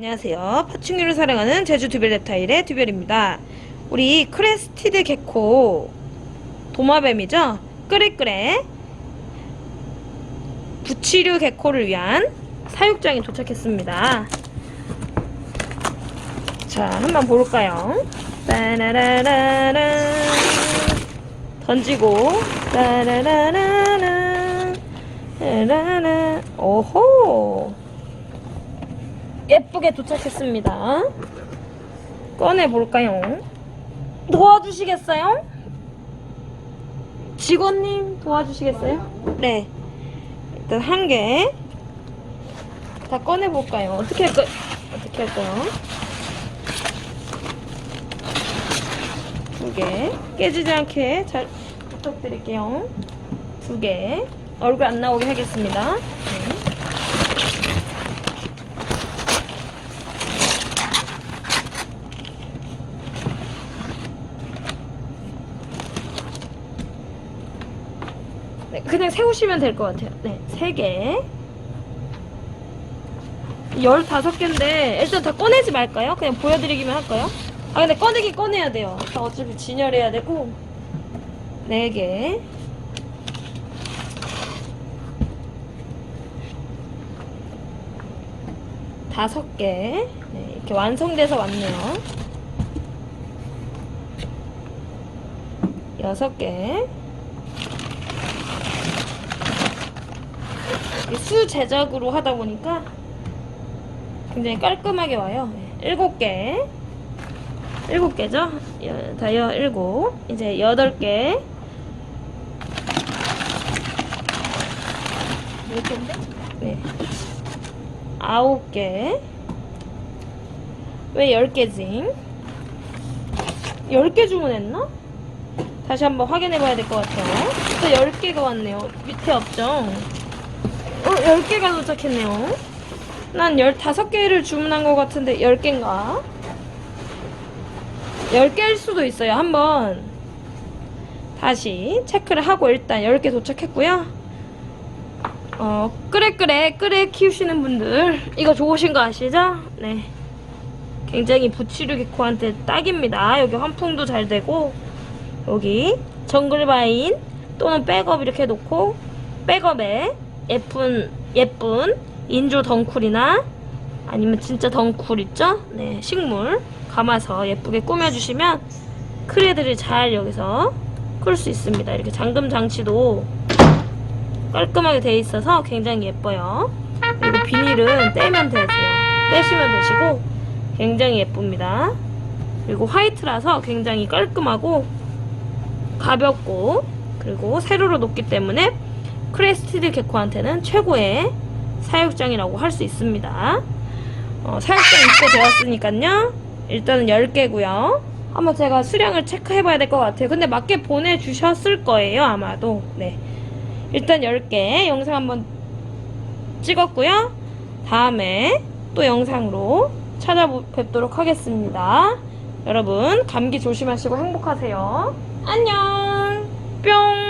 안녕하세요. 파충류를 사랑하는 제주 rep타일의 듀벨입니다. 우리 크레스티드 개코 도마뱀이죠? 끄레끄레 부치류 개코를 위한 사육장에 도착했습니다. 자, 한번 볼까요? 따라라라라 던지고 따라라라라 라라라 오호 예쁘게 도착했습니다. 꺼내 볼까요? 도와주시겠어요? 직원님 도와주시겠어요? 네. 일단 한 개. 다 꺼내 볼까요? 어떻게 할까? 어떻게 할까요? 두 개. 깨지지 않게 잘 부탁드릴게요. 두 개. 얼굴 안 나오게 하겠습니다. 네. 네, 그냥 세우시면 될 것 같아요. 네, 세 개. 15개인데, 일단 다 꺼내지 말까요? 그냥 보여드리기만 할까요? 아, 근데 꺼내긴 꺼내야 돼요. 다 어차피 진열해야 되고. 4개. 다섯 개. 네, 이렇게 완성돼서 왔네요. 여섯 개. 수 제작으로 하다 보니까 굉장히 깔끔하게 와요. 네, 일곱 개. 일곱 개죠? 여- 다여 일곱. 이제 여덟 개. 몇 개인데? 네. 아홉 개. 왜열 개지? 열개 주문했나? 다시 한번 확인해 봐야 될 것 같아요. 또열 개가 왔네요. 밑에 없죠? 어, 10개가 도착했네요. 난 15개를 주문한 것 같은데 10개인가? 10개일 수도 있어요. 한번 다시 체크를 하고 일단 10개 도착했고요. 어, 끄레끄레 끄레 키우시는 분들 이거 좋으신 거 아시죠? 네. 굉장히 부치류 개코한테 딱입니다. 여기 환풍도 잘 되고 여기 정글바인 또는 백업 이렇게 놓고 백업에 예쁜 예쁜 인조 덩쿨이나 아니면 진짜 덩쿨 있죠? 네 식물 감아서 예쁘게 꾸며주시면 크레들이 잘 여기서 클수 있습니다. 이렇게 잠금 장치도 깔끔하게 돼 있어서 굉장히 예뻐요. 그리고 비닐은 떼면 되세요. 떼시면 되시고 굉장히 예쁩니다. 그리고 화이트라서 굉장히 깔끔하고 가볍고 그리고 세로로 놓기 때문에 크레스티드 개코한테는 최고의 사육장이라고 할 수 있습니다. 어, 사육장 입고 되었으니까요. 일단은 10개고요. 한번 제가 수량을 체크해 봐야 될 것 같아요. 근데 맞게 보내주셨을 거예요. 아마도. 네. 일단 10개 영상 한번 찍었고요. 다음에 또 영상으로 찾아뵙도록 하겠습니다. 여러분 감기 조심하시고 행복하세요. 안녕. 뿅.